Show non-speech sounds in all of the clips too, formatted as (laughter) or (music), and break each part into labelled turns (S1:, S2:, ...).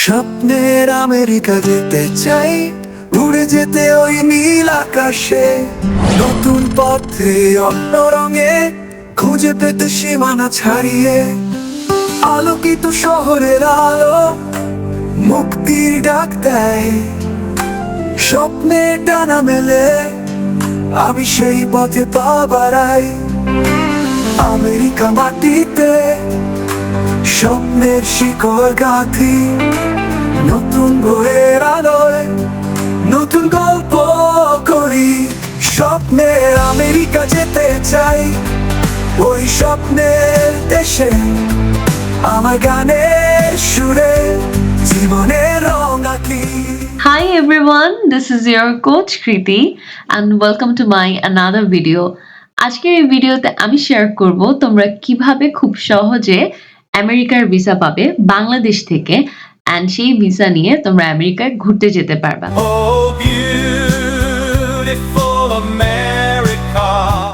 S1: স্বপ্নের আমেরিকা যেতে চাই, উড়ে যেতে ওই নীল আকাশে। নতুন পথে অন্য রঙে খুঁজে পেতে সীমানা ছাড়িয়ে। আলোকিত শহরের আলো মুক্তির ডাক দেয়। স্বপ্নে ডানা মেলে, আমি সেই পথে পা বাড়াই। আমেরিকা মাটিতে স্বপ্নের শিকড় গাঁথি। নতুন বইয়ের আলোয় নতুন গল্প করি। স্বপ্নের আমেরিকা যেতে চাই ওই স্বপ্নের দেশে। আমার গানের সুরে জীবনের রং আঁকি।
S2: Hi everyone, this is your coach Kriti and welcome to my another video. আজকের এই ভিডিওতে আমি শেয়ার করব তোমরা কীভাবে খুব সহজে আমেরিকার ভিসা পাবে বাংলাদেশ থেকে। অ্যান্ড সেই ভিসা নিয়ে তোমরা আমেরিকায় ঘুরতে যেতে পারবা।
S1: Oh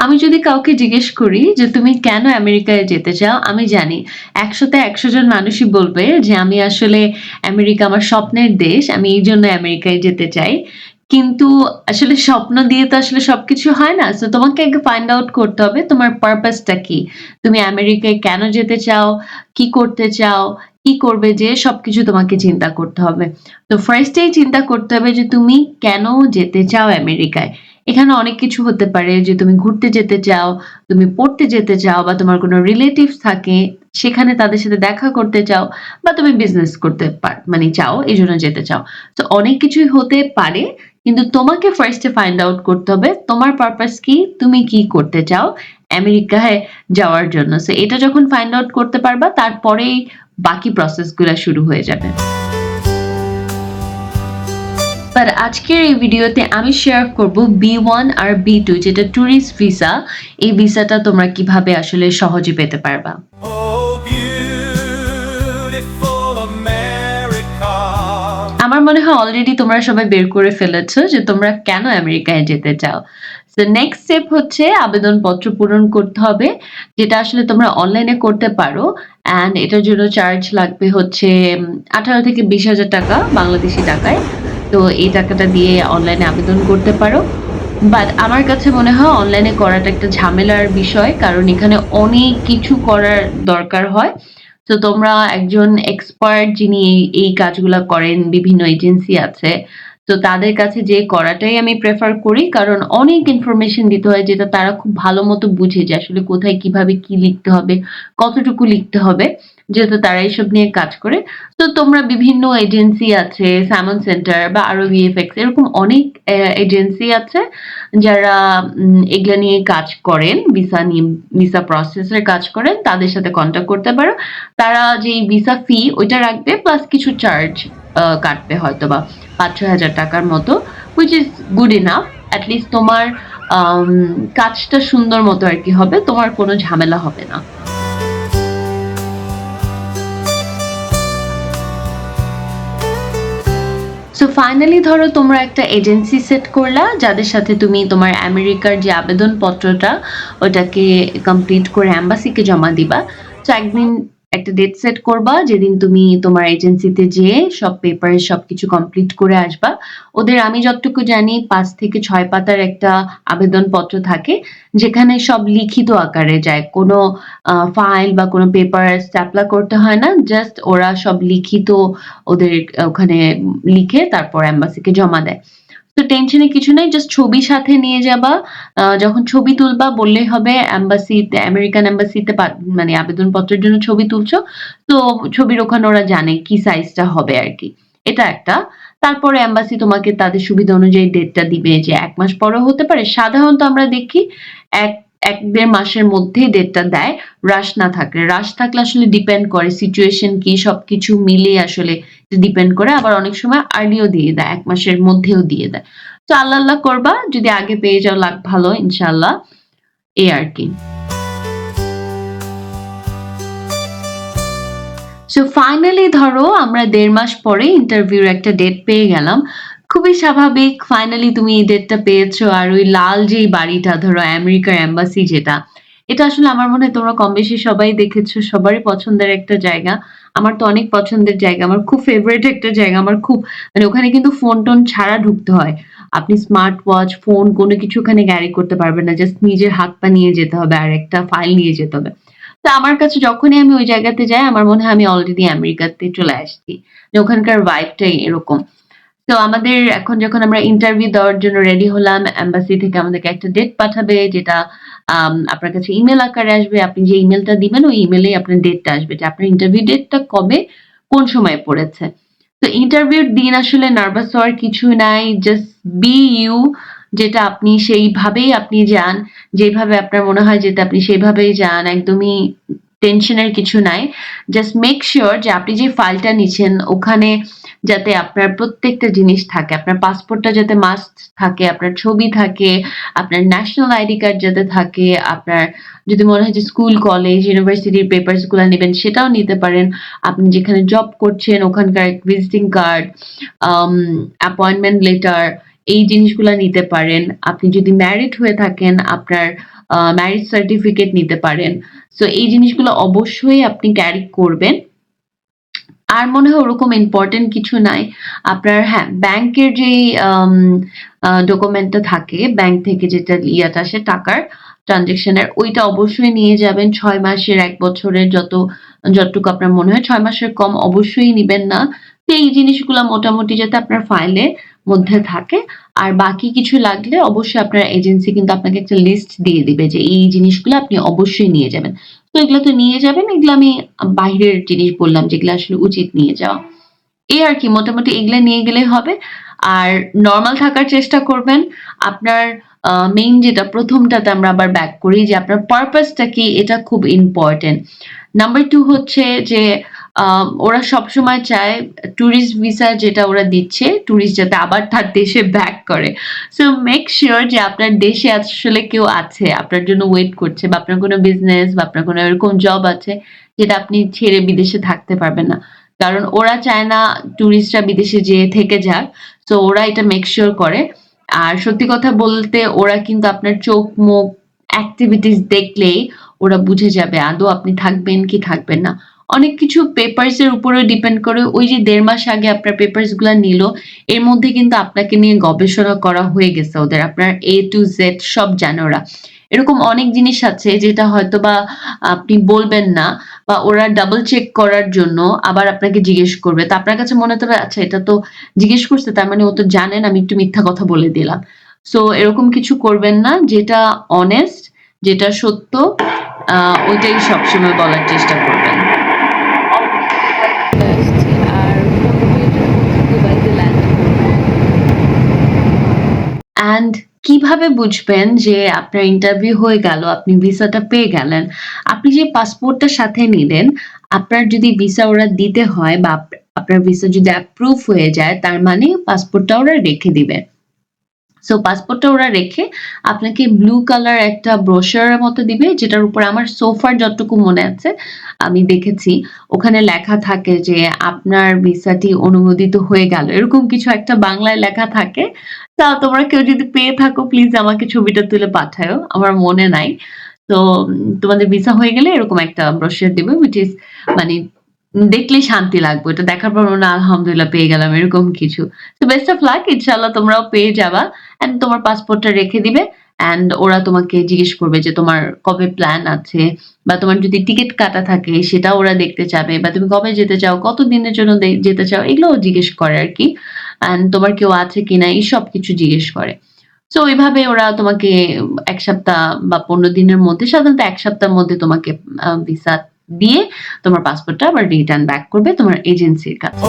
S2: আমি যদি কাউকে জিজ্ঞেস করি যে তুমি কেন আমেরিকায় যেতে চাও আমি জানি। একশোতে একশো জন মানুষই বলবে যে আমি আসলে আমেরিকা আমার স্বপ্নের দেশ আমি এই জন্য আমেরিকায় যেতে চাই। কিন্তু আসলে স্বপ্ন দিয়ে তো আসলে সবকিছু হয় না। তো তোমাকে আগে ফাইন্ড আউট করতে হবে তোমার পারপাসটা কি। তুমি আমেরিকায় কেন যেতে চাও কি করতে চাও কি করবে যে সবকিছু তোমাকে চিন্তা করতে হবে। তো ফার্স্টেই চিন্তা করতে হবে যে তুমি কেন যেতে চাও আমেরিকায়? এখানে অনেক কিছু হতে পারে যে তুমি ঘুরতে যেতে চাও, তুমি পড়তে যেতে চাও বা তোমার কোনো রিলেটিভ থাকে সেখানে তাদের সাথে দেখা করতে চাও বা তুমি বিজনেস করতে পার মানে চাও এই জন্য যেতে চাও। তো অনেক কিছুই হতে পারে, কিন্তু তোমাকে ফার্স্টে ফাইন্ড আউট করতে হবে তোমার পারপাস কি, তুমি কি করতে চাও আমেরিকায় যাওয়ার জন্য। সো এটা যখন ফাইন্ড আউট করতে পারবা, তারপরেই বাকি প্রসেসগুলো শুরু হয়ে যাবে। বাট আজকের এই ভিডিওতে আমি শেয়ার করব বি ওয়ান আর বি টু যেটা ট্যুরিস্ট ভিসা এই ভিসাটা তোমরা কীভাবে আসলে সহজে পেতে পারবা। আমার মনে হয় অলরেডি তোমরা সবাই বের করে ফেলেছো যে তোমরা কেন আমেরিকায় যেতে চাও। তো নেক্সট স্টেপ হচ্ছে আবেদনপত্র পূরণ করতে হবে, যেটা আসলে তোমরা অনলাইনে করতে পারো। অ্যান্ড এটার জন্য চার্জ লাগবে হচ্ছে আঠারো থেকে বিশ হাজার টাকা বাংলাদেশি টাকায়। তো এই টাকাটা দিয়ে অনলাইনে আবেদন করতে পারো। বাট আমার কাছে মনে হয় অনলাইনে করাটা একটা ঝামেলার বিষয়, কারণ এখানে অনেক কিছু করার দরকার হয়। তো তোমরা একজন এক্সপার্ট যিনি এই- কাজগুলো করেন, বিভিন্ন এজেন্সি আছে তো তাদের কাছে যে করাটাই আমি প্রেফার করি, কারণ অনেক ইনফরমেশন দিতে হয় যেটা তারা খুব ভালো মতো বুঝে যে আসলে কোথায় কীভাবে কি লিখতে হবে, কতটুকু লিখতে হবে। যেহেতু তারা এইসব নিয়ে কাজ করে। তো তোমরা বিভিন্ন এজেন্সি আছে স্যামন সেন্টার বা আরও ভিএফএক্স এরকম অনেক এজেন্সি আছে যারা এগুলা নিয়ে কাজ করেন ভিসা নিয়ে ভিসা প্রসেসের কাজ করেন, তাদের সাথে কন্ট্যাক্ট করতে পারো। তারা যে ভিসা ফি ওইটা রাখবে প্লাস কিছু চার্জ কাটবে হয়তো বা পাঁচ ছয় হাজার টাকার মতো which is good enough at least তোমার কাজটা সুন্দর মতো আর কি হবে, তোমার কোনো ঝামেলা হবে না। সো ফাইনালি ধরো তোমরা একটা এজেন্সি সেট করলা, যাদের সাথে তুমি তোমার আমেরিকার যে আবেদনপত্রটা, ওটাকে কমপ্লিট করে অ্যাম্বাসিকে জমা দিবা। তো একদিন একটা ডেট সেট করবা, যেদিন তুমি তোমার এজেন্সিতে যেয়ে সব পেপার সবকিছু কমপ্লিট করে আসবা। ওদের আমি যতটুকু জানি, পাঁচ থেকে ছয় পাতার একটা আবেদনপত্র থাকে, যেখানে সব লিখিত আকারে যায়। কোনো ফাইল বা কোনো পেপার স্ট্যাপলা করতে হয় না জাস্ট ওরা সব লিখিত ওদের ওখানে লিখে তারপর অ্যাম্বাসিকে জমা দেয়। তো টেনশনে কিছু নাই জাস্ট ছবি সাথে নিয়ে যাবা। যখন ছবি তুলবা, বললেই হবে অ্যাম্বাসিতে আমেরিকান অ্যাম্বাসিতে মানে আবেদনপত্রের জন্য ছবি তুলছো। তো ছবির ওখানে ওরা জানে কি সাইজটা হবে আর কি। এটা একটা। তারপরে অ্যাম্বাসি তোমাকে তাদের সুবিধা অনুযায়ী ডেটটা দিবে যে এক মাস পরে হতে পারে। সাধারণত আমরা দেখি এক এক দেড় মাসের মধ্যেই ডেটটা দেয় রাশ না থাকলে। রাশ থাকলে আসলে ডিপেন্ড করে সিচুয়েশন কি, সবকিছু মিলিয়ে আসলে ডিপেন্ড করে, আবার অনেক সময় আর্লিও দিয়ে দেয়, এক মাসের মধ্যেও দিয়ে দেয়। তো আল্লাহ আল্লাহ করবা, যদি আগে পেয়ে যাও লাগ ভালো ইনশাল্লাহ এই আর কি। সো ফাইনালি ধরো, আমরা দেড় মাস পরে ইন্টারভিউর একটা ডেট পেয়ে গেলাম। খুবই স্বাভাবিক ফাইনালি তুমি এই ডেটটা পেয়েছ আর ওই লাল যেই বাড়িটা ধরো আমেরিকার এম্বাসি যেটা এটা আসলে আমার মনে হয় তোমরা কম বেশি সবাই দেখেছ সবারই পছন্দের একটা জায়গা আমার তো অনেক পছন্দের জায়গা। আমার খুব ফেভারিট একটা জায়গা। আমার খুব মানে ওখানে কিন্তু ফোন-টোন ছাড়া ঢুকতে হয়। আপনি স্মার্ট ওয়াচ, ফোন কোনো কিছু ওখানে ক্যারি করতে পারবেন না। জাস্ট নিজের হাত-পা নিয়ে যেতে হবে আর একটা ফাইল নিয়ে যেতে হবে। তো আমার কাছে যখনই আমি ওই জায়গাতে যাই আমার মনে হয় আমি অলরেডি আমেরিকাতে চলে আসছি। ওখানকার ভাইবটাই এরকম। তো আমাদের এখন যখন আমরা ইন্টারভিউ দেওয়ার জন্য রেডি হলাম, এম্বাসি থেকে আমাদেরকে একটা ডেট পাঠাবে যেটা আপনার কাছে ইমেল আকারে আসবে। আপনি যে ইমেইলটা দিবেন ওই ইমেইলেই আপনার ডেটটা আসবে যে আপনার ইন্টারভিউ ডেটটা কবে, কোন সময় পড়েছে। তো ইন্টারভিউর দিন আসলে নার্ভাস হওয়ার কিছু নাই। জাস্ট বি ইউ যেটা আপনি সেইভাবেই আপনি যান। যেভাবে আপনার মনে হয় যেটা আপনি সেইভাবেই যান। একদমই টেনশনের কিছু নাই। জাস্ট মেক শিওর যে আপনি যে ফাইলটা নিচ্ছেন ওখানে যাতে আপনার প্রত্যেকটা জিনিস থাকে। আপনার পাসপোর্টটা যাতে মাস্ট থাকে, আপনার ছবি থাকে, আপনার ন্যাশনাল আইডি কার্ড যাতে থাকে, আপনার যদি মনে হয় যে স্কুল, কলেজ, ইউনিভার্সিটির পেপারসগুলা নিবেন সেটাও নিতে পারেন। আপনি যেখানে জব করছেন ওখানকার ভিজিটিং কার্ড, অ্যাপয়েন্টমেন্ট লেটার এই জিনিসগুলা নিতে পারেন। আপনি যদি ম্যারিড হয়ে থাকেন আপনার ম্যারেজ সার্টিফিকেট নিতে পারেন। সো এই জিনিসগুলো অবশ্যই আপনি ক্যারি করবেন। আর মনে হয় ওরকম ইম্পোর্টেন্ট কিছু নাই। আপনার হ্যাঁ, ব্যাংকের যেই ডকুমেন্টটা থাকে, ব্যাংক থেকে যেটা ইয়াটা আসে টাকার ট্রান্সেকশন এর ওইটা অবশ্যই নিয়ে যাবেন। ছয় মাসের, এক বছরের যত যতটুকু আপনার মনে হয় ছয় মাসের কম অবশ্যই নিবেন না। তো এই জিনিসগুলো মোটামুটি যাতে আপনার ফাইলের মধ্যে থাকে। আর বাকি কিছু লাগলে অবশ্যই আপনার এজেন্সি কিন্তু আপনাকে একটা লিস্ট দিয়ে দিবে যে এই জিনিসগুলো আপনি অবশ্যই নিয়ে যাবেন। তো এগুলো তো নিয়ে যাবেন। এগুলো আমি আ বাহিরের জিনিস বললাম যেগুলো আসলে উচিত নিয়ে যাওয়া। এই আর কি, মোটামুটি এগুলো নিয়ে গেলেই হবে। আর নর্মাল থাকার চেষ্টা করবেন। আপনার মেইন যেটা প্রথমটাতে আমরা আবার ব্যাক করি যে আপনার পারপাসটা কি, এটা খুব ইম্পর্টেন্ট নাম্বার টু হচ্ছে যে ওরা সবসময় চায় টুরিস্ট ভিসা যেটা ওরা দিচ্ছে, টুরিস্ট যাতে আবার তার দেশে ব্যাক করে। সো মেক শিওর যে আপনার দেশে আসলে কেউ আছে, আপনার জন্য ওয়েট করছে বা আপনার কোনো বিজনেস বা আপনার কোনো এরকম জব আছে যেটা আপনি ছেড়ে বিদেশে থাকতে পারবেন না। কারণ ওরা চায় না টুরিস্টরা বিদেশে যেয়ে থেকে যাক। সো ওরা এটা মেক শিওর করে। আর সত্যি কথা বলতে ওরা কিন্তু আপনার চোখ, মুখ, অ্যাক্টিভিটিস দেখলেই ওরা বুঝে যাবে আদৌ আপনি থাকবেন কি থাকবেন না। অনেক কিছু পেপারস এর উপরেও ডিপেন্ড করে। ওই যে দেড় মাস আগে আপনার পেপারসগুলা নিল, এর মধ্যে কিন্তু আপনাকে নিয়ে গবেষণা করা হয়ে গেছে ওদের। আপনার এ টু জেড সব জানে ওরা। এরকম অনেক জিনিস আছে যেটা হয়তোবা আপনি বলবেন না বা ওরা ডাবল চেক করার জন্য আবার আপনাকে জিজ্ঞেস করবে। তো আপনার কাছে মনে হবে আচ্ছা এটা তো জিজ্ঞেস করছে তার মানে ও তো জানেন আমি একটু মিথ্যা কথা বলে দিলাম। সো এরকম কিছু করবেন না। যেটা অনেস্ট, যেটা সত্য ওইটাই সবসময় বলার চেষ্টা করবেন। কীভাবে বুঝবেন যে আপনার ইন্টারভিউ হয়ে গেল, আপনি ভিসাটা পেয়ে গেলেন? আপনি যে পাসপোর্টটা সাথে নিলেন, আপনার যদি ভিসা ওরা দিতে হয় বা আপনার ভিসা যদি অ্যাপ্রুভ হয়ে যায় তার মানে পাসপোর্টটা ওরা রেখে দিবে। সো পাসপোর্টটা ওরা রেখে আপনাকে ব্লু কালার একটা ব্রোশার এর মতো দিবে, যেটার উপর আমার সো ফার যতটুকু মনে আছে আমি দেখেছি ওখানে লেখা থাকে যে আপনার ভিসাটি অনুমোদিত হয়ে গেল। এরকম কিছু একটা বাংলায় লেখা থাকে। তা তোমরা কেউ যদি পেয়ে থাকো প্লিজ আমাকে ছবিটা তুলে পাঠায়ো। আমার মনে নাই। তো তোমাদের ভিসা হয়ে গেলে এরকম একটা ব্রোশার দিবে, which is মানে দেখলেই শান্তি লাগবে। এটা দেখার পর মনে আলহামদুলিল্লাহ পেয়ে গেলাম এরকম কিছু। তো বেস্ট অফ লাক ইনশাআল্লাহ তোমরাও পেয়ে যাবা। অ্যান্ড তোমার পাসপোর্টটা রেখে দিবে। অ্যান্ড ওরা তোমাকে জিজ্ঞেস করবে যে তোমার কবে প্ল্যান আছে বা তোমার যদি টিকিট কাটা থাকে সেটাও ওরা দেখতে চাবে বা তুমি কবে যেতে চাও, কত দিনের জন্য যেতে চাও এগুলোও জিজ্ঞেস করে আর কি অ্যান্ড তোমার কেউ আছে কিনা এই সব কিছু জিজ্ঞেস করে। সো ওইভাবে ওরা তোমাকে এক সপ্তাহ বা ১৫ দিনের মধ্যে সাধারণত এক সপ্তাহের মধ্যে তোমাকে ভিসা দিয়ে তোমার পাসপোর্টটা আবার রিটার্ন ব্যাক করবে তোমার এজেন্সির কাছে।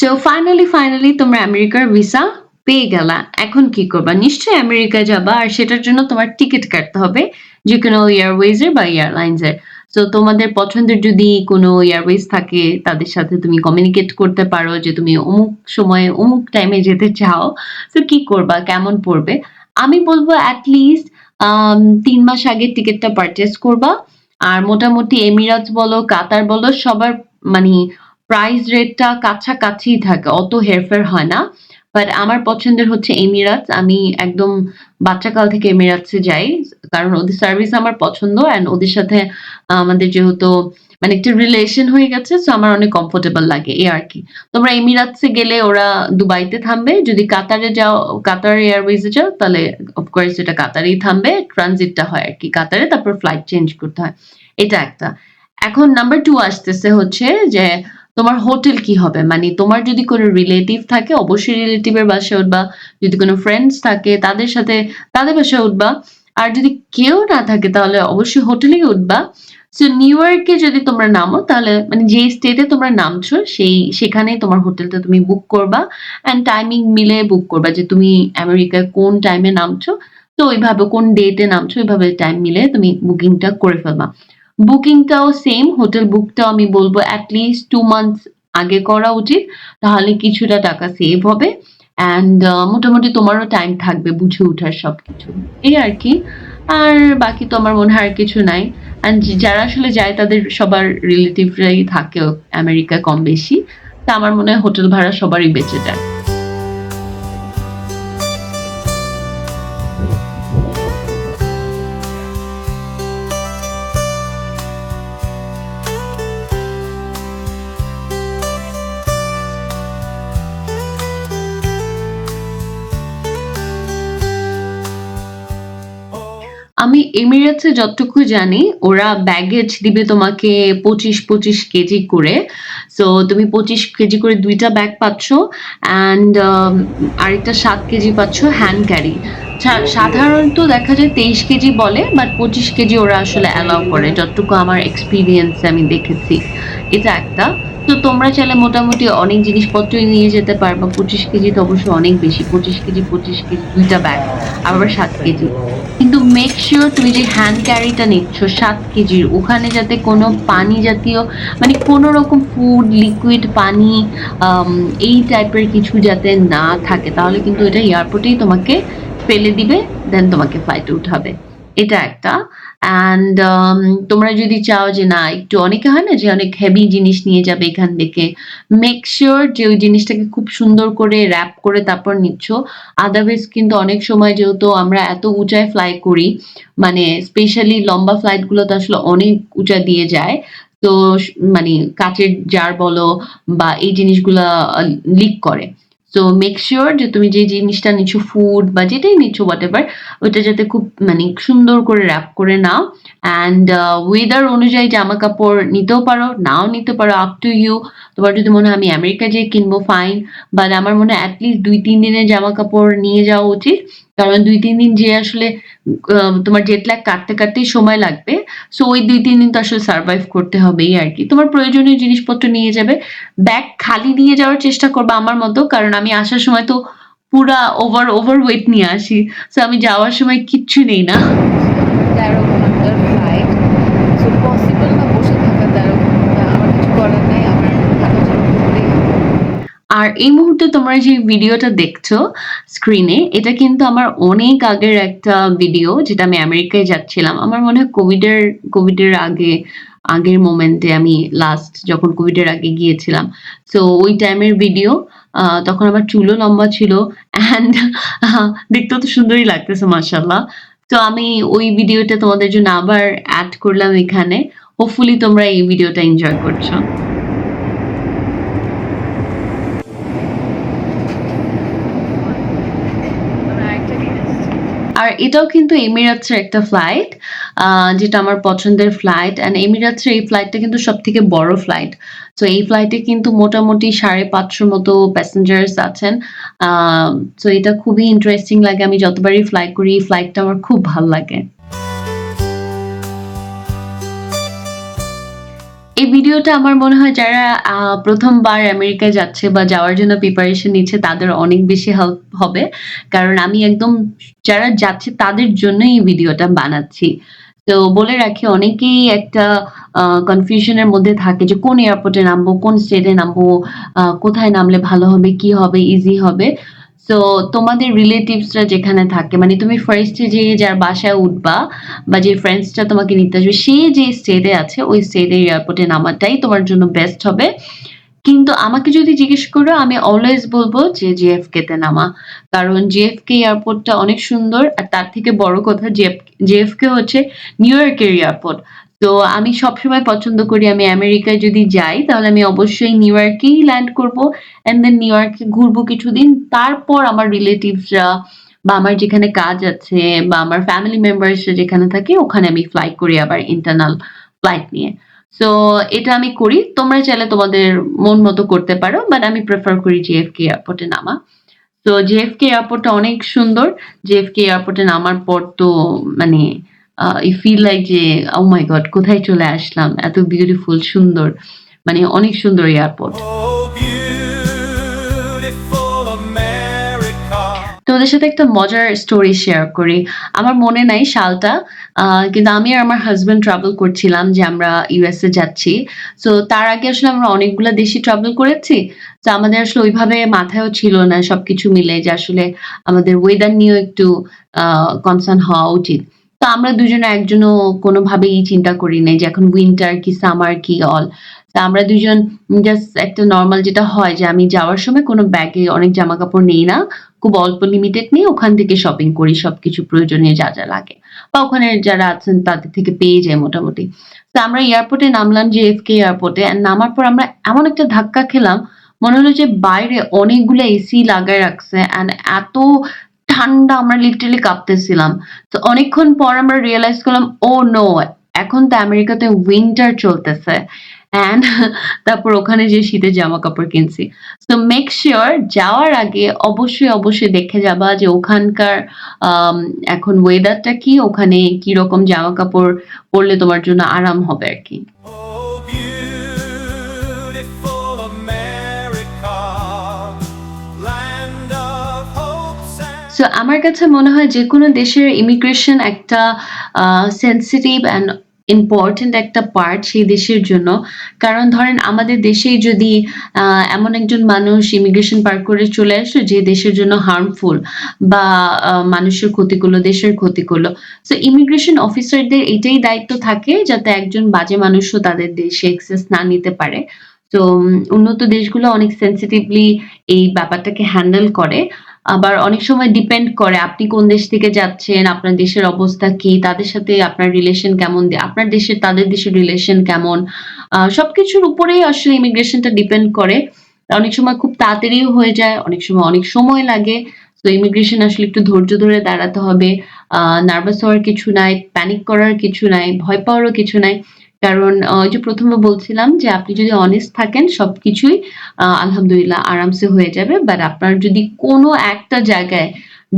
S2: সো ফাইনালি, ফাইনালি তোমরা আমেরিকার ভিসা পেয়ে গেলা। এখন কি করবা? নিশ্চয়ই আমেরিকা যাবা আর সেটার জন্য তোমার টিকিট কাটতে হবে যেকোনো এয়ারওয়েজ এর বা এয়ারলাইন্স এর। সো তোমাদের পছন্দের যদি কোনো এয়ারওয়েজ থাকে তাদের সাথে তুমি কমিউনিকেট করতে পারো যে তুমি অমুক সময়ে অমুক টাইমে যেতে চাও। তো কি করবা? কেমন পড়বে? আমি বলব এট লিস্ট আম ৩ মাস আগে টিকিটটা পারচেস করবা। আর মোটামুটি এমিরাটস বলো, কাতার বলো সবার মানে প্রাইস রেটটা কাছাকাছি থাকে। অত হেরফের হয় না। বাট আমার পছন্দের হচ্ছে এমিরাটস আমি একদম বাচ্চাকাল থেকে এমিরাটসে যাই, কারণ ওদের সার্ভিস আমার পছন্দ অ্যান্ড ওদের সাথে আমাদের যেহেতু মানে একটা রিলেশন হয়ে গেছে সো আমার অনেক কমফোর্টেবল লাগে এই আর কি। তোমরা এমিরাটসে গেলে ওরা দুবাইতে থামবে। যদি কাতারে যাও, কাতার এয়ারওয়েজে যাও, তাহলে অফকোর্স এটা কাতারেই থামবে। ট্রানজিটটা হয় আর কি কাতারে, তারপর ফ্লাইট চেঞ্জ করতে হয়। এটা একটা। এখন নাম্বার টু আসতেছে হচ্ছে যে তোমার হোটেল কি হবে? মানে তোমার যদি কোনো রিলেটিভ থাকে, অবশ্যই রিলেটিভের বাসায় উঠবা। যদি কোনো ফ্রেন্ডস থাকে, তাদের সাথে, তাদের বাসায় উঠবা। আর যদি কেউ না থাকে, তাহলে অবশ্যই হোটেলেই উঠবা। সো নিউ ইয়র্কে যদি তোমরা নামো, তাহলে মানে যে স্টেটে তোমরা নামছো, সেই, সেখানেই তোমার হোটেলটা তুমি বুক করবা। অ্যান্ড টাইমিং মিলে বুক করবা যে তুমি আমেরিকায় কোন টাইমে নামছো। তো ওইভাবে, কোন ডেটে নামছো, ওইভাবে টাইম মিলে তুমি বুকিংটা করে ফেলবা। বুকিংটাও সেম হোটেল বুকটাও আমি বলব অ্যাটলিস্ট টু মান্থস আগে করা উচিত, তাহলে কিছুটা টাকা সেভ হবে অ্যান্ড মোটামুটি তোমারও টাইম থাকবে বুঝে ওঠার সবকিছু। এই আর কি। আর বাকি তো আমার মনে হয় আর কিছু নাই। অ্যান্ড যারা আসলে যায়, তাদের সবার রিলেটিভরাই থাকে আমেরিকা কম বেশি। তা আমার মনে হয় হোটেল ভাড়া সবারই বেঁচে যায়। এমিরেটসে যতটুকু জানি ওরা ব্যাগেজ দিবে তোমাকে পঁচিশ পঁচিশ কেজি করে। সো তুমি পঁচিশ কেজি করে দুইটা ব্যাগ পাচ্ছ অ্যান্ড আরেকটা সাত কেজি পাচ্ছ হ্যান্ড ক্যারি সাধারণত দেখা যায় তেইশ কেজি বলে বাট পঁচিশ কেজি ওরা আসলে অ্যালাউ করে। যতটুকু আমার এক্সপিরিয়েন্স আমি দেখেছি। এটা একটা। তো তোমরা চাইলে মোটামুটি অনেক জিনিসপত্রই নিয়ে যেতে পারবা পঁচিশ কেজি তো অবশ্যই অনেক বেশি, পঁচিশ কেজি পঁচিশ কেজি দুইটা ব্যাগ আবার সাত কেজি। কিন্তু মেক শিওর তুমি যে হ্যান্ড ক্যারিটা নিচ্ছ, সাত কেজির, ওখানে যাতে কোনো পানি জাতীয় মানে কোনো রকম ফুড লিকুইড পানি এই টাইপের কিছু যাতে না থাকে, তাহলে কিন্তু এটা এয়ারপোর্টেই তোমাকে ফেলে দিবে দেন তোমাকে ফ্লাইটে উঠাবে। এটা একটা। অ্যান্ড তোমরা যদি চাও যে না, একটু অনেকে হয় না যে অনেক হেভি জিনিস নিয়ে যাবে এখান থেকে মেক শিওর যে ওই জিনিসটাকে খুব সুন্দর করে র্যাপ করে তারপর নিচ্ছ। আদারওয়াইজ কিন্তু অনেক সময় যেহেতু আমরা এত উঁচায় ফ্লাই করি মানে স্পেশালি লম্বা ফ্লাইটগুলো তো আসলে অনেক উঁচা দিয়ে যায়, তো মানে কাচের জার বলো বা এই জিনিসগুলা লিক করে। তো মেক শিওর যে তুমি যে জিনিসটা নিচ্ছ ফুড বা যেটাই নিচ্ছ হোয়াট এভার ওইটা যাতে খুব মানে সুন্দর করে র্যাপ করে নাও। অ্যান্ড ওয়েদার অনুযায়ী জামা কাপড় নিতেও পারো, নাও নিতে পারো আপ টু ইউ তোমার যদি মনে হয় আমি আমেরিকা যেয়ে কিনবো ফাইন বাট আমার মনে হয় অ্যাটলিস্ট দুই, তিন দিনের জামা কাপড় নিয়ে যাওয়া উচিত। কারণ দুই, তিন দিন যে আসলে তোমার জেট ল্যাগ কাটতে কাটতেই সময় লাগবে। সো ওই দুই, তিন দিন তো আসলে সার্ভাইভ করতে হবেই আর কি। তোমার প্রয়োজনীয় জিনিসপত্র নিয়ে যাবে। ব্যাগ খালি নিয়ে যাওয়ার চেষ্টা করব আমার মতো, কারণ আমি আসার সময় তো পুরা ওভার ওভার ওয়েট নিয়ে আসি। সো আমি যাওয়ার সময় কিচ্ছু নেই না
S3: তেরো ঘণ্টার ফ্লাইট সো পসিবল না বসে থাকা তেরো ঘণ্টা আমার কিছু করার নাই আমার হাঁটাচলা করতেই হবে
S2: আর এই মুহূর্তে তোমরা যে ভিডিওটা দেখছ স্ক্রিনে এটা কিন্তু আমার অনেক আগের একটা ভিডিও যেটা আমি আমেরিকায় যাচ্ছিলাম। আমার মনে হয় কোভিডের কোভিডের আগে, আগের মোমেন্টে আমি লাস্ট যখন কোভিডের আগে গিয়েছিলাম। তো ওই টাইমের ভিডিও তখন আমার চুলও লম্বা ছিল অ্যান্ড দেখতেও তো সুন্দরই লাগতেছে মাসাল্লাহ তো আমি ওই ভিডিওটা তোমাদের জন্য আবার অ্যাড করলাম এখানে। হোপফুলি তোমরা এই ভিডিওটা এনজয় করছ। আর এটাও কিন্তু এমিরাটসের একটা ফ্লাইট যেটা আমার পছন্দের ফ্লাইট অ্যান্ড এমিরাটসের এই ফ্লাইটটা কিন্তু সব থেকে বড় ফ্লাইট তো এই ফ্লাইটে কিন্তু মোটামুটি সাড়ে পাঁচশোর মতো প্যাসেঞ্জার্স আছেন। তো এটা খুবই ইন্টারেস্টিং লাগে। আমি যতবারই ফ্লাই করি ফ্লাইটটা আমার খুব ভালো লাগে। এই ভিডিওটা আমার মনে হয় যারা প্রথমবার আমেরিকায় যাচ্ছে বা যাওয়ার জন্য প্রিপারেশন নিচ্ছে, তাদের অনেক বেশি হেল্প হবে। কারণ আমি একদম যারা যাচ্ছে তাদের জন্যই এই ভিডিওটা বানাচ্ছি। তো বলে রাখি, অনেকেই একটা কনফিউশনের মধ্যে থাকে যে কোন এয়ারপোর্টে নামবো, কোন স্টেটে নামবো কোথায় নামলে ভালো হবে, কি হবে ইজি হবে। তো তোমাদের রিলেটিভসরা যেখানে থাকে মানে তুমি ফার্স্টে যে যার বাসায় উঠবা বা যে ফ্রেন্ডসটা তোমাকে নিতে আসবে, সে যে স্টেটে আছে, ওই স্টেটের এয়ারপোর্টে নামাটাই তোমার জন্য বেস্ট হবে কিন্তু আমাকে যদি জিজ্ঞেস করো, আমি অলওয়েজ বলব যে JFK তে নামা। কারণ JFK এয়ারপোর্টটা অনেক সুন্দর, আর তার থেকে বড় কথা JFK হচ্ছে নিউ ইয়র্কের এয়ারপোর্ট। তো আমি সবসময় পছন্দ করি আমি আমেরিকায় যদি যাই, তাহলে আমি অবশ্যই নিউ ইয়র্কেই ল্যান্ড করব অ্যান্ড দেন নিউ ইয়র্কে ঘুরবো কিছুদিন। তারপর আমার রিলেটিভসরা বা আমার যেখানে কাজ আছে বা আমার ফ্যামিলি মেম্বার্সরা যেখানে থাকে, ওখানে আমি ফ্লাই করি আবার ইন্টারনাল ফ্লাইট নিয়ে। সো এটা আমি করি। তোমরা চাইলে তোমাদের মন মতো করতে পারো। বাট আমি প্রেফার করি JFK এয়ারপোর্টে নামা। তো JFK এয়ারপোর্টটা অনেক সুন্দর। JFK এয়ারপোর্টে নামার পর তো মানে আ ফিল লাইক যে ও মাই গড কোথায় চলে আসলাম। এত বিউটিফুল সুন্দর। মানে অনেক সুন্দর এয়ারপোর্ট। তোমাদের সাথে একটা মজার স্টোরি শেয়ার করি। আমার মনে নাই সালটা। কিন্তু আমি আর আমার হাজব্যান্ড ট্রাভেল করছিলাম যে আমরা ইউএসএ যাচ্ছি। সো তার আগে আসলে আমরা অনেকগুলা দেশই ট্রাভেল করেছি। তো আমাদের আসলে ওইভাবে মাথায়ও ছিল না সবকিছু মিলে যে আসলে আমাদের ওয়েদার নিয়েও একটু কনসার্ন হওয়া উচিত। তো আমরা দুজনে একজনও কোনোভাবেই চিন্তা করি নাই যে এখন উইন্টার কি সামার কি অল। তা আমরা দুজন জাস্ট একটা নরমাল যেটা হয় যে আমি যাওয়ার সময় কোনো ব্যাগে অনেক জামা কাপড় নেই না। খুব অল্প লিমিটেড নিয়ে ওখান থেকে শপিং করি সবকিছু প্রয়োজনীয় যা, যা লাগে। বা ওখানে যারা আছেন তাদের থেকে পেয়ে যায় মোটামুটি। তো আমরা এয়ারপোর্টে নামলাম JFK এয়ারপোর্টে অ্যান্ড নামার পর আমরা এমন একটা ধাক্কা খেলাম মনে হলো যে বাইরে অনেকগুলো এসি লাগায় রাখছে অ্যান্ড এত ঠান্ডা আমরা লিটারালি কাঁপতেছিলাম। তো অনেকক্ষণ পর আমরা রিয়েলাইজ করলাম ও নো! এখন তো আমেরিকাতে উইন্টার চলতেছে। (laughs) তারপর ওখানে যেয়ে শীতের জামা কাপড় কিনছি। তো মেক শিওর যাওয়ার আগে অবশ্যই, অবশ্যই দেখে যাবা যে ওখানকার এখন ওয়েদারটা কি? ওখানে কীরকম জামাকাপড় পরলে তোমার জন্য আরাম হবে আরকি।
S1: Oh,
S2: সো আমার কাছে মনে হয় যেকোনো দেশের ইমিগ্রেশন একটা সেনসিটিভ অ্যান্ড ইম্পোর্টেন্ট একটা পার্ট সেই দেশের জন্য। কারণ ধরেন আমাদের দেশেই যদি এমন একজন মানুষ ইমিগ্রেশন পার করে চলে আসলো যে দেশের জন্য হার্মফুল বা মানুষের ক্ষতি করল, দেশের ক্ষতি করল। সো ইমিগ্রেশন অফিসারদের এটাই দায়িত্ব থাকে যাতে একজন বাজে মানুষও তাদের দেশে অ্যাক্সেস না নিতে পারে। তো উন্নত দেশগুলো অনেক সেন্সিটিভলি এই ব্যাপারটাকে হ্যান্ডেল করে। আবার অনেক সময় ডিপেন্ড করে আপনি কোন দেশ থেকে যাচ্ছেন, আপনার দেশের অবস্থা কি, তাদের সাথে আপনার রিলেশন কেমন, আপনার দেশের তাদের দেশের রিলেশন কেমন। সবকিছুর উপরেই আসলে ইমিগ্রেশনটা ডিপেন্ড করে। অনেক সময় খুব তাড়াতাড়িও হয়ে যায়, অনেক সময় অনেক সময় লাগে। তো ইমিগ্রেশন আসলে একটু ধৈর্য ধরে দাঁড়াতে হবে। নার্ভাস হওয়ার কিছু নাই, প্যানিক করার কিছু নাই, ভয় পাওয়ারও কিছু নাই। কারণ ওই যে ১ম এ বলছিলাম যে আপনি যদি অনেস্ট থাকেন, সবকিছুই আলহামদুলিল্লাহ আরামসে হয়ে যাবে। বাট আপনার যদি কোনো একটা জায়গায়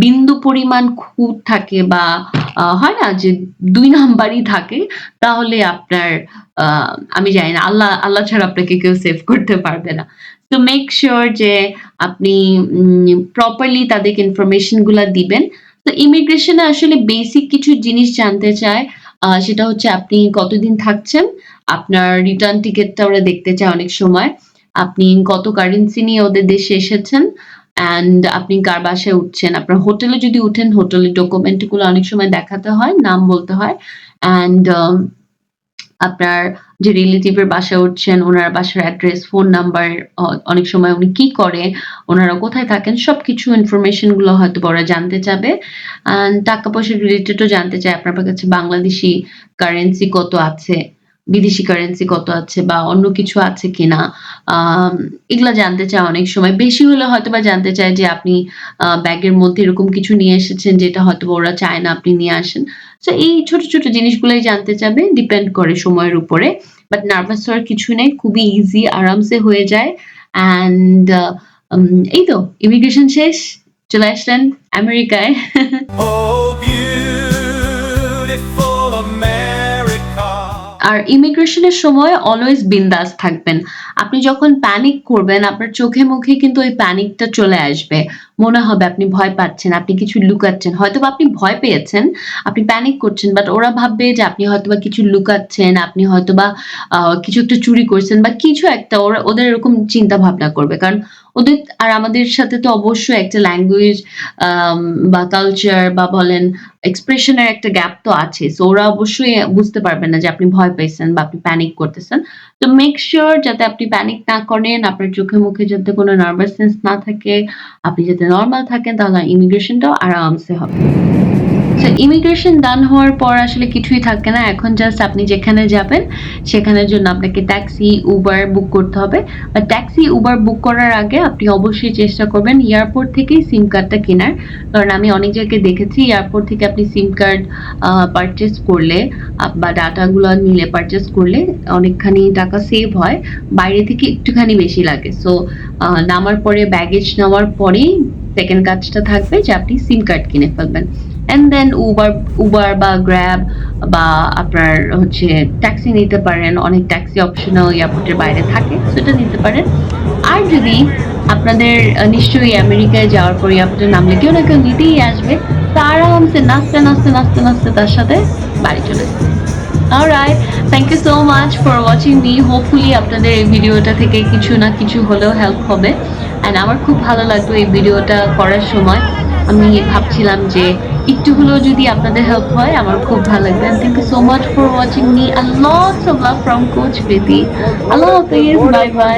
S2: বিন্দু পরিমাণ খুঁত থাকে বা হয় না যে দুই নাম্বারই থাকে, তাহলে আপনার আমি জানি না, আল্লাহ আল্লাহ ছাড়া আপনাকে কেউ সেভ করতে পারবে না। তো মেক সিউর যে আপনি প্রপারলি তাদেরকে ইনফরমেশনগুলা দিবেন। তো ইমিগ্রেশন আসলে বেসিক কিছু জিনিস জানতে চায়। সেটা হচ্ছে আপনি কতদিন থাকছেন, আপনার রিটার্ন টিকেটটা ওরা দেখতে চায় অনেক সময়। আপনি কত কারেন্সি নিয়ে ওদের দেশে এসেছেন অ্যান্ড আপনি কার বাসায় উঠছেন। আপনার হোটেলে যদি উঠেন হোটেলের ডকুমেন্টগুলো অনেক সময় দেখাতে হয়, নাম বলতে হয়। অ্যান্ড আপনার যে রিলেটিভ এর বাসায় উঠছেন উনার বাসার অ্যাড্রেস, ফোন নাম্বার, অনেক সময় উনি কি করে, ওনারা কোথায় থাকেন সবকিছু ইনফরমেশনগুলো হয়তোবা ওরা জানতে চাবে। অ্যান্ড টাকা-পয়সা রিলেটেডও জানতে চায় আপনার কাছে বাংলাদেশি কারেন্সি কত আছে, বিদেশি কারেন্সি কত আছে বা অন্য কিছু আছে কিনা। এগুলা জানতে চায় অনেক সময়। বেশি হলে হয়তোবা জানতে চায় যে আপনি ব্যাগের মধ্যে এরকম কিছু নিয়ে এসেছেন যেটা হয়তোবা ওরা চায় না আপনি নিয়ে আসেন। সো এই ছোট, ছোট জিনিসগুলাই জানতে চাবে। ডিপেন্ড করে সময়ের উপরে। বাট নার্ভাস হওয়ার কিছু নেই। খুবই ইজি আরামসে হয়ে যায়। অ্যান্ড উম এই তো ইমিগ্রেশন শেষ। চলে আসলেন আমেরিকায়। আর ইমিগ্রেশন এর সময় অলওয়েজ বিন্দাস থাকবেন। আপনি যখন প্যানিক করবেন আপনার চোখে মুখে কিন্তু ওই প্যানিকটা চলে আসবে। মনে হবে আপনি ভয় পাচ্ছেন, আপনি কিছু লুকাচ্ছেন। হয়তোবা আপনি ভয় পেয়েছেন, আপনি প্যানিক করছেন বাট ওরা ভাববে যে আপনি হয়তোবা কিছু লুকাচ্ছেন, আপনি হয়তোবা কিছু একটা চুরি করছেন বা কিছু একটা ওরা ওদের এরকম চিন্তা ভাবনা করবে। কারণ ওদের আর আমাদের সাথে তো অবশ্যই একটা ল্যাঙ্গুয়েজ বা কালচার বা বলেন এক্সপ্রেশনের একটা গ্যাপ তো আছে। সো ওরা অবশ্যই বুঝতে পারবে না যে আপনি ভয় পাইছেন বা আপনি প্যানিক করতেছেন। তো মেক শিওর যাতে আপনি প্যানিক না করেন, আপনার চোখে মুখে যাতে কোনো নার্ভাসনেস না থাকে, আপনি যাতে নর্মাল থাকেন, তাহলে ইমিগ্রেশনটাও আরামসে হবে। ইমিগ্রেশন ডান হওয়ার পর আসলে কিছুই থাকে না। এখন জাস্ট আপনি যেখানে যাবেন, সেখানের জন্য আপনাকে ট্যাক্সি উবার বুক করতে হবে। আর ট্যাক্সি উবার বুক করার আগে আপনি অবশ্যই চেষ্টা করবেন এয়ারপোর্ট থেকেই সিম কার্ডটা কেনার। কারণ আমি অনেক জায়গায় দেখেছি এয়ারপোর্ট থেকে আপনি সিম কার্ড পারচেস করলে বা ডাটাগুলো নিলে পারচেস করলে অনেকখানি টাকা সেভ হয়। বাইরে থেকে একটুখানি বেশি লাগে। সো নামার পরে ব্যাগেজ নেওয়ার পরেই সেকেন্ড কাজটা থাকবে যে আপনি সিম কার্ড কিনে ফেলবেন। অ্যান্ড দেন উবার উবার বা গ্র্যাব বা আপনার হচ্ছে ট্যাক্সি নিতে পারেন, অনেক ট্যাক্সি অপশনও এয়ারপোর্টের বাইরে থাকে, সেটা নিতে পারেন। আর যদি আপনাদের নিশ্চয়ই আমেরিকায় যাওয়ার পর এয়ারপোর্টে নামলে কেউ না কেউ নিতেই আসবে, তা আরামসে নাচতে নাচতে নাচতে নাচতে তার সাথে বাড়ি চলে যাবে alright thank you so much for watching me hopefully আপনাদের এই ভিডিওটা থেকে কিছু না কিছু হলেও হেল্প হবে। অ্যান্ড আমার খুব ভালো লাগতো এই ভিডিওটা করার সময়। আমি ভাবছিলাম যে একটু হলেও যদি আপনাদের হেল্প হয়, আমার খুব ভালো লাগবে। And thank you so much for watching me R lots of love from coach Bedi Allah bye bye